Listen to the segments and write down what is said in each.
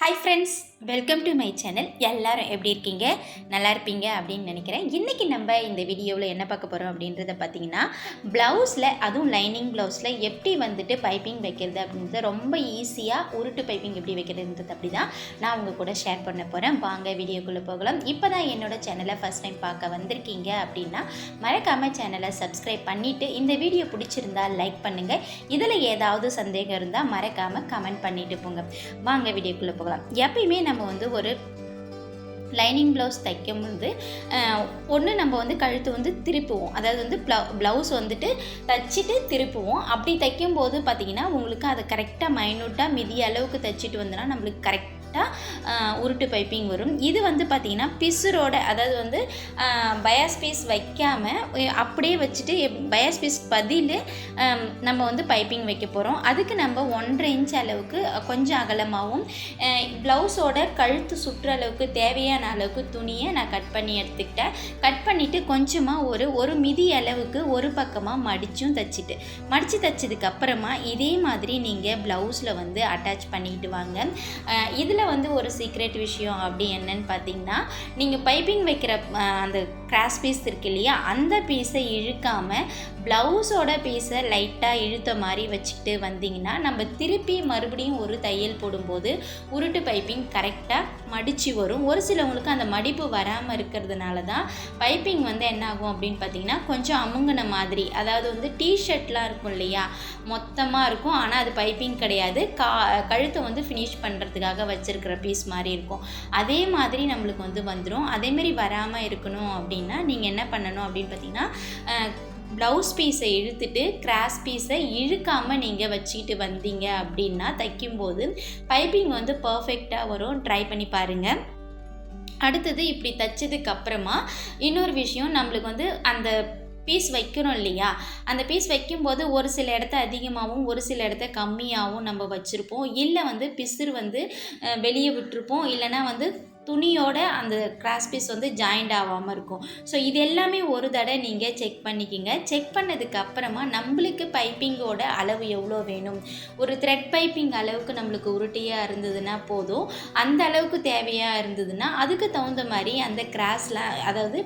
Hi friends. Welcome to my channel எல்லாரும் எப்படி இருக்கீங்க? நல்லா இருப்பீங்க அப்படின்னு நினைக்கிறேன். இன்றைக்கி நம்ம இந்த வீடியோவில் என்ன பார்க்க போகிறோம் அப்படின்றத பார்த்தீங்கன்னா ப்ளவுஸில் அதுவும் லைனிங் ப்ளவுஸில் எப்படி வந்துட்டு பைப்பிங் வைக்கிறது அப்படின்றத ரொம்ப ஈஸியாக உருட்டு பைப்பிங் எப்படி வைக்கிறதுன்றது அப்படி தான் நான் உங்கள் கூட ஷேர் பண்ண போகிறேன் வாங்க வீடியோக்குள்ளே போகலாம். இப்போ தான் என்னோட சேனலை ஃபஸ்ட் டைம் பார்க்க வந்திருக்கீங்க அப்படின்னா மறக்காமல் சேனலை சப்ஸ்கிரைப் பண்ணிவிட்டு இந்த வீடியோ பிடிச்சிருந்தா லைக் பண்ணுங்கள் இதில் ஏதாவது சந்தேகம் இருந்தால் மறக்காமல் கமெண்ட் பண்ணிவிட்டு போங்க. வாங்க வீடியோக்குள்ளே போகலாம். எப்பயுமே நம்ம நம்ம வந்து ஒரு லைனிங் ப்ளவுஸ் தைக்கும் வந்து ஒன்று நம்ம வந்து கழுத்து வந்து திருப்புவோம். அதாவது வந்து ப்ளவு ப்ளவுஸ் வந்துட்டு தைச்சிட்டு திருப்புவோம். அப்படி தைக்கும்போது பார்த்திங்கன்னா உங்களுக்கு அதை கரெக்டாக மைனூட்டாக மிதி அளவுக்கு தைச்சிட்டு வந்தோன்னா நம்மளுக்கு கரெக்ட் போட்டால் உருட்டு பைப்பிங் வரும். இது வந்து பார்த்திங்கன்னா பிசுரோட அதாவது வந்து பயாஸ் பீஸ் வைக்காமல் அப்படியே வச்சுட்டு பயாஸ் பீஸ் பதில் நம்ம வந்து பைப்பிங் வைக்க போகிறோம் அதுக்கு நம்ம ஒன்றரை இன்ச் அளவுக்கு கொஞ்சம் அகலமாகவும் ப்ளவுஸோட கழுத்து சுற்றுற அளவுக்கு தேவையான அளவுக்கு துணியை நான் கட் பண்ணி எடுத்துக்கிட்டேன். கட் பண்ணிவிட்டு கொஞ்சமாக ஒரு ஒரு மிதி அளவுக்கு ஒரு பக்கமாக மடித்தும் தைச்சிட்டு மடித்து தைச்சதுக்கப்புறமா இதே மாதிரி நீங்கள் ப்ளவுஸில் வந்து அட்டாச் பண்ணிக்கிட்டு வாங்க. இதில் வந்து ஒரு சீக்ரெட் விஷயம் அப்படி என்னன்னு பார்த்தீங்கன்னா நீங்கள் பைப்பிங் வைக்கிற அந்த கிராஸ் பீஸ் இருக்கு இல்லையா? அந்த பீஸை இழுக்காமல் ப்ளவுஸோட பீஸை லைட்டாக இழுத்த மாதிரி வச்சுக்கிட்டு வந்தீங்கன்னா நம்ம திருப்பி மறுபடியும் ஒரு தையல் போடும்போது உருட்டு பைப்பிங் கரெக்டாக மடித்து வரும். ஒரு சிலவங்களுக்கு அந்த மடிப்பு வராமல் இருக்கிறதுனால தான் பைப்பிங் வந்து என்ன ஆகும் அப்படின்னு பார்த்தீங்கன்னா கொஞ்சம் அமுங்கின மாதிரி அதாவது வந்து டிஷர்ட்லாம் இருக்கும் இல்லையா? மொத்தமாக இருக்கும். ஆனால் அது பைப்பிங் கிடையாது. கா கழுத்தை வந்து ஃபினிஷ் பண்ணுறதுக்காக வச்சுருக்கிற பீஸ் மாதிரி இருக்கும். அதே மாதிரி நம்மளுக்கு வந்து வந்துடும் அதேமாரி வராமல் இருக்கணும் அப்படின்னு நீங்கள் என்ன பண்ணணும் அப்படின்னு பார்த்தீங்கன்னா ப்ளவுஸ் பீஸை இழுத்துட்டு கிராஸ் பீஸை இழுக்காமல் நீங்கள் வச்சுக்கிட்டு வந்தீங்க அப்படின்னா தைக்கும்போது பைப்பிங் வந்து பர்ஃபெக்டாக வரும். ட்ரை பண்ணி பாருங்கள் அடுத்தது இப்படி தைச்சதுக்கு அப்புறமா இன்னொரு விஷயம் நம்மளுக்கு வந்து அந்த பீஸ் வைக்கிறோம் இல்லையா? அந்த பீஸ் வைக்கும்போது ஒரு சில இடத்த அதிகமாகவும் ஒரு சில இடத்த கம்மியாகவும் நம்ம வச்சுருப்போம். இல்லை வந்து பிசுறு வந்து வெளியே விட்டுருப்போம். இல்லைனா வந்து துணியோட அந்த கிராஸ் பீஸ் வந்து ஜாயிண்ட் ஆகாமல் இருக்கும். ஸோ இது எல்லாமே ஒரு தடவை நீங்கள் செக் பண்ணிக்கிங்க. செக் பண்ணதுக்கு அப்புறமா நம்மளுக்கு பைப்பிங்கோட அளவு எவ்வளோ வேணும்? ஒரு த்ரெட் பைப்பிங் அளவுக்கு நம்மளுக்கு உருட்டியாக இருந்ததுன்னா போதும். அந்த அளவுக்கு தேவையாக இருந்ததுன்னா அதுக்கு தகுந்த மாதிரி அந்த கிராஸில் அதாவது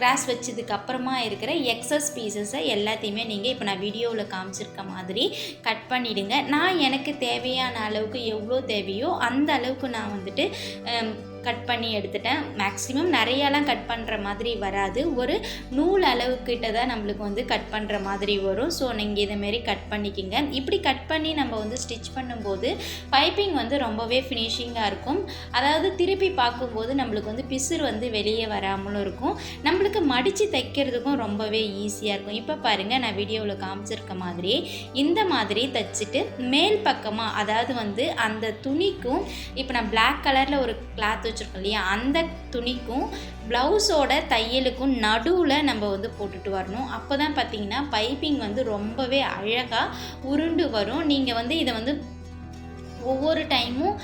கிராஸ் வச்சதுக்கு அப்புறமா இருக்கிற எக்ஸஸ் பீசஸை எல்லாத்தையுமே நீங்கள் இப்போ நான் வீடியோவில் காமிச்சிருக்க மாதிரி கட் பண்ணிவிடுங்க நான் எனக்கு தேவையான அளவுக்கு எவ்வளோ தேவையோ அந்த அளவுக்கு நான் வந்துட்டு கட் பண்ணி எடுத்துட்டேன். மேக்ஸிமம் நிறையாலாம் கட் பண்ணுற மாதிரி வராது. ஒரு நூல் அளவுக்கிட்ட தான் நம்மளுக்கு வந்து கட் பண்ணுற மாதிரி வரும். ஸோ நீங்கள் இதேமாரி கட் பண்ணிக்கிங்க. இப்படி கட் பண்ணி நம்ம வந்து ஸ்டிச் பண்ணும்போது பைப்பிங் வந்து ரொம்பவே ஃபினிஷிங்காக இருக்கும். அதாவது திருப்பி பார்க்கும்போது நம்மளுக்கு வந்து பிசுறு வந்து வெளியே வராமலும் இருக்கும். நம்மளுக்கு மடித்து தைக்கிறதுக்கும் ரொம்பவே ஈஸியாக இருக்கும். இப்போ பாருங்கள் நான் வீடியோவில் காமிச்சிருக்க மாதிரி இந்த மாதிரி தைச்சிட்டு மேல் பக்கமாக அதாவது வந்து அந்த துணிக்கும் இப்போ நான் பிளாக் கலரில் ஒரு கிளாத் வச்சுருக்கோம் இல்லையா? அந்த துணிக்கும் ப்ளவுஸோட தையலுக்கும் நடுவில் நம்ம வந்து போட்டுட்டு வரணும். அப்போ தான் பார்த்திங்கன்னா பைப்பிங் வந்து ரொம்பவே அழகாக உருண்டு வரும். நீங்கள் வந்து இதை வந்து ஒவ்வொரு டைமும்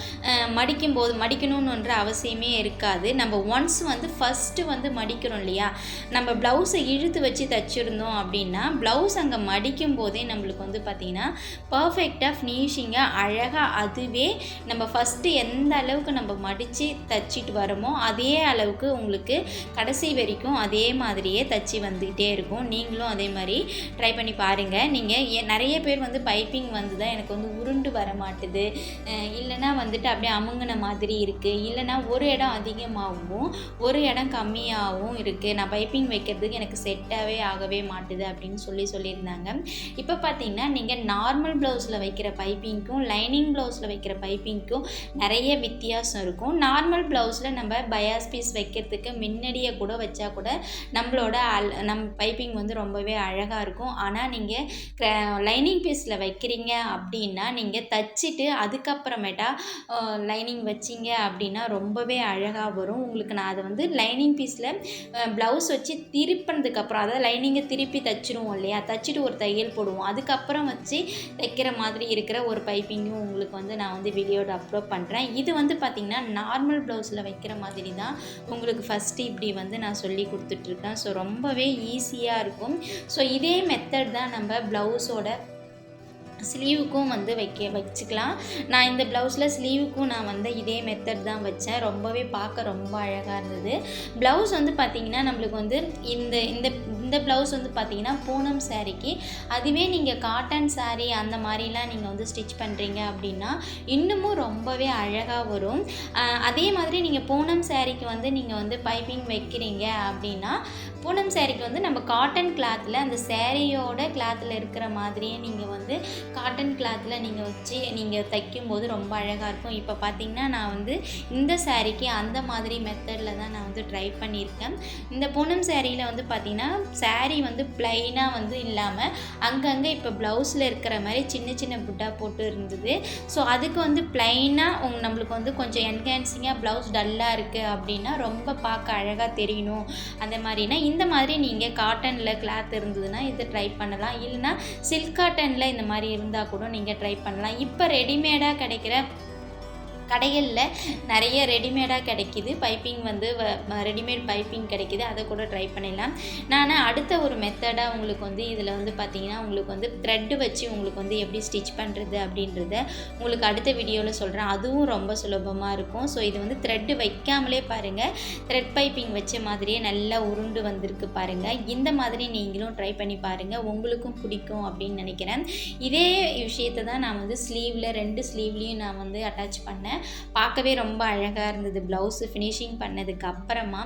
மடிக்கும் போது மடிக்கணும்ன்ற அவசியமே இருக்காது. நம்ம ஒன்ஸ் வந்து ஃபஸ்ட்டு வந்து மடிக்கிறோம் இல்லையா? நம்ம ப்ளவுஸை இழுத்து வச்சு தைச்சிருந்தோம் அப்படின்னா ப்ளவுஸ் அங்கே மடிக்கும் போதே நம்மளுக்கு வந்து பார்த்திங்கன்னா பர்ஃபெக்டாக ஃபினிஷிங்காக அழகாக அதுவே நம்ம ஃபஸ்ட்டு எந்த அளவுக்கு நம்ம மடித்து தைச்சிட்டு வரோமோ அதே அளவுக்கு உங்களுக்கு கடைசி வரைக்கும் அதே மாதிரியே தைச்சி வந்துக்கிட்டே இருக்கும். நீங்களும் அதே மாதிரி ட்ரை பண்ணி பாருங்கள் நீங்கள் நிறைய பேர் வந்து பைப்பிங் வந்து தான் எனக்கு வந்து உருண்டு வர மாட்டுது இல்லைன்னா வந்துட்டு அப்படியே அமுங்கின மாதிரி இருக்குது இல்லைனா ஒரு இடம் அதிகமாகவும் ஒரு இடம் கம்மியாகவும் இருக்குது நான் பைப்பிங் வைக்கிறதுக்கு எனக்கு செட்டாகவே ஆகவே மாட்டுது அப்படின்னு சொல்லி சொல்லியிருந்தாங்க. இப்போ பார்த்தீங்கன்னா நீங்கள் நார்மல் ப்ளவுஸில் வைக்கிற பைப்பிங்க்கும் லைனிங் ப்ளவுஸில் வைக்கிற பைப்பிங்க்கும் நிறைய வித்தியாசம் இருக்கும். நார்மல் ப்ளவுஸில் நம்ம பயாஸ் பீஸ் வைக்கிறதுக்கு முன்னாடியே கூட வச்சா கூட நம்மளோட அல் நம் பைப்பிங் வந்து ரொம்பவே அழகாக இருக்கும். ஆனால் நீங்கள் லைனிங் பீஸில் வைக்கிறீங்க அப்படின்னா நீங்கள் தச்சுட்டு அதுக்கப்புறமேட்டா லைனிங் வச்சிங்க அப்படின்னா ரொம்பவே அழகாக வரும். உங்களுக்கு நான் அதை வந்து லைனிங் பீஸில் ப்ளவுஸ் வச்சு திருப்பினதுக்கப்புறம் அதாவது லைனிங்கை திருப்பி தச்சிடுவோம் இல்லையா? தைச்சிட்டு ஒரு தையல் போடுவோம். அதுக்கப்புறம் வச்சு தைக்கிற மாதிரி இருக்கிற ஒரு பைப்பிங்கும் உங்களுக்கு வந்து நான் வந்து வீடியோட அப்லோட் பண்ணுறேன் இது வந்து பார்த்திங்கன்னா நார்மல் ப்ளவுஸில் வைக்கிற மாதிரி தான் உங்களுக்கு ஃபஸ்ட்டு இப்படி வந்து நான் சொல்லி கொடுத்துட்ருக்கேன் ஸோ ரொம்பவே ஈஸியாக இருக்கும். ஸோ இதே மெத்தட் தான் நம்ம ப்ளவுஸோட ஸ்லீவுக்கும் வந்து வைக்க வச்சுக்கலாம். நான் இந்த ப்ளவுஸில் ஸ்லீவுக்கும் நான் வந்து இதே மெத்தட் தான் வச்சேன். ரொம்பவே பார்க்க ரொம்ப அழகாக இருந்தது. ப்ளவுஸ் வந்து பார்த்திங்கன்னா நம்மளுக்கு வந்து இந்த இந்த இந்த ப்ளவுஸ் வந்து பார்த்திங்கன்னா பூனம் சாரீக்கு அதுவே நீங்கள் காட்டன் சாரீ அந்த மாதிரிலாம் நீங்கள் வந்து ஸ்டிச் பண்ணுறீங்க அப்படின்னா இன்னமும் ரொம்பவே அழகாக வரும். அதே மாதிரி நீங்கள் பூனம் சாரீக்கு வந்து நீங்கள் வந்து பைப்பிங் வைக்கிறீங்க அப்படின்னா பூனம் சாரீக்கு வந்து நம்ம காட்டன் கிளாத்தில் அந்த சேரீயோட கிளாத்தில் இருக்கிற மாதிரியே நீங்கள் வந்து காட்டன் கிளாத்தில் நீங்கள் வச்சு நீங்கள் தைக்கும்போது ரொம்ப அழகாக இருக்கும். இப்போ பார்த்தீங்கன்னா நான் வந்து இந்த சாரீக்கு அந்த மாதிரி மெத்தடில் தான் நான் வந்து ட்ரை பண்ணியிருக்கேன். இந்த பூனம் சேரீயில் வந்து பார்த்திங்கன்னா சாரீ வந்து ப்ளைனாக வந்து இல்லாமல் அங்கங்கே இப்போ ப்ளவுஸில் இருக்கிற மாதிரி சின்ன சின்ன புட்டா போட்டு இருந்தது. ஸோ அதுக்கு வந்து ப்ளைனாக உங்க நம்மளுக்கு வந்து கொஞ்சம் என்ஹான்சிங்காக ப்ளவுஸ் டல்லாக இருக்குது அப்படின்னா ரொம்ப பார்க்க அழகாக தெரியணும். அந்த மாதிரினா இந்த மாதிரி நீங்கள் காட்டனில் கிளாத் இருந்ததுன்னா இது ட்ரை பண்ணலாம். இல்லைன்னா சில்க் காட்டனில் இந்த மாதிரி இருந்தால் கூட நீங்கள் ட்ரை பண்ணலாம். இப்போ ரெடிமேடாக கிடைக்கிற கடைகளில் நிறைய ரெடிமேடாக கிடைக்கிது. பைப்பிங் வந்து ரெடிமேட் பைப்பிங் கிடைக்கிது. அதை கூட ட்ரை பண்ணிடலாம். நான் அடுத்த ஒரு மெத்தடாக உங்களுக்கு வந்து இதில் வந்து பார்த்தீங்கன்னா உங்களுக்கு வந்து த்ரெட்டு வச்சு உங்களுக்கு வந்து எப்படி ஸ்டிச் பண்ணுறது அப்படின்றத உங்களுக்கு அடுத்த வீடியோவில் சொல்கிறேன் அதுவும் ரொம்ப சுலபமாக இருக்கும். ஸோ இது வந்து த்ரெட்டு வைக்காமலே பாருங்கள் த்ரெட் பைப்பிங் வச்ச மாதிரியே நல்லா உருண்டு வந்திருக்கு பாருங்கள் இந்த மாதிரி நீங்களும் ட்ரை பண்ணி பாருங்கள் உங்களுக்கும் பிடிக்கும் அப்படின்னு நினைக்கிறேன். இதே விஷயத்தை தான் நான் வந்து ஸ்லீவில் ரெண்டு ஸ்லீவ்லேயும் நான் வந்து அட்டாச் பண்ணேன். பார்க்கவே ரொம்ப அழகாக இருந்தது. ப்ளவுஸு ஃபினிஷிங் பண்ணதுக்கு அப்புறமா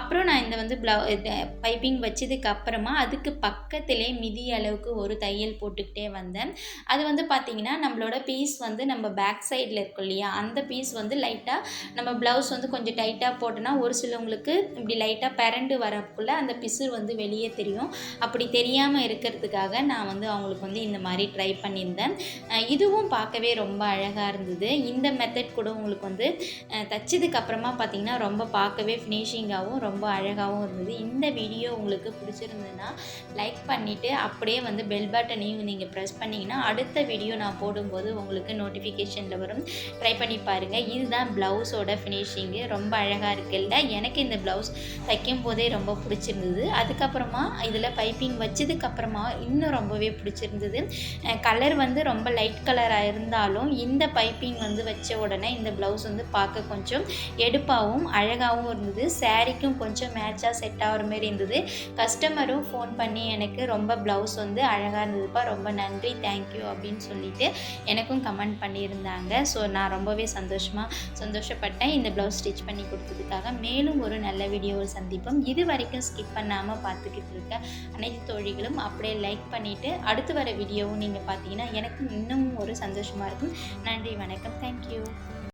அப்புறம் நான் இந்த வந்து ப்ளவு பைப்பிங் வச்சதுக்கு அப்புறமா அதுக்கு பக்கத்திலே மிதி அளவுக்கு ஒரு தையல் போட்டுக்கிட்டே வந்தேன். அது வந்து பார்த்திங்கன்னா நம்மளோட பீஸ் வந்து நம்ம பேக் சைடில் இருக்கும் இல்லையா? அந்த பீஸ் வந்து லைட்டாக நம்ம ப்ளவுஸ் வந்து கொஞ்சம் டைட்டாக போட்டோன்னா ஒரு சிலவங்களுக்கு இப்படி லைட்டாக பரண்டு வரக்குள்ளே அந்த பிசுறு வந்து வெளியே தெரியும். அப்படி தெரியாமல் இருக்கிறதுக்காக நான் வந்து அவங்களுக்கு வந்து இந்த மாதிரி ட்ரை பண்ணியிருந்தேன். இதுவும் பார்க்கவே ரொம்ப அழகாக இருந்தது. இந்த மெத்தட் கூட உங்களுக்கு வந்து தைச்சதுக்கு அப்புறமா பார்த்தீங்கன்னா ரொம்ப பார்க்கவே ஃபினிஷிங்காகவும் ரொம்ப அழகாகவும் இருந்தது. இந்த வீடியோ உங்களுக்கு பிடிச்சிருந்ததுன்னா லைக் பண்ணிவிட்டு அப்படியே வந்து பெல் பட்டனையும் நீங்கள் ப்ரெஸ் பண்ணிங்கன்னா அடுத்த வீடியோ நான் போடும்போது உங்களுக்கு நோட்டிஃபிகேஷனில் வரும். ட்ரை பண்ணி பாருங்கள் இதுதான் ப்ளவுஸோட ஃபினிஷிங்கு ரொம்ப அழகாக இருக்குல்ல எனக்கு இந்த ப்ளவுஸ் தைக்கும் போதே ரொம்ப பிடிச்சிருந்தது. அதுக்கப்புறமா இதில் பைப்பிங் வச்சதுக்கப்புறமா இன்னும் ரொம்பவே பிடிச்சிருந்தது. கலர் வந்து ரொம்ப லைட் கலராக இருந்தாலும் இந்த பைப்பிங் வந்து வச்ச உடனே இந்த ப்ளவுஸ் வந்து பார்க்க கொஞ்சம் எடுப்பாகவும் அழகாகவும் இருந்தது. சாரீக்கும் கொஞ்சம் மேட்சாக செட் ஆகிற மாதிரி இருந்தது. கஸ்டமரும் ஃபோன் பண்ணி எனக்கு ரொம்ப ப்ளவுஸ் வந்து அழகாக இருந்ததுப்பா ரொம்ப நன்றி தேங்க்யூ அப்படின்னு சொல்லிட்டு எனக்கும் கமெண்ட் பண்ணியிருந்தாங்க. ஸோ நான் ரொம்பவே சந்தோஷமாக சந்தோஷப்பட்டேன். இந்த ப்ளவுஸ் ஸ்டிச் பண்ணி கொடுத்ததுக்காக. மேலும் ஒரு நல்ல வீடியோவை சந்திப்போம். இது வரைக்கும் ஸ்கிப் பண்ணாமல் பார்த்துக்கிட்டு இருக்க அனைத்து தோழிகளும் அப்படியே லைக் பண்ணிவிட்டு அடுத்து வர வீடியோவும் நீங்கள் பார்த்தீங்கன்னா எனக்கு இன்னும் ஒரு சந்தோஷமாக இருக்கும். நன்றி வணக்கம். தேங்க்யூ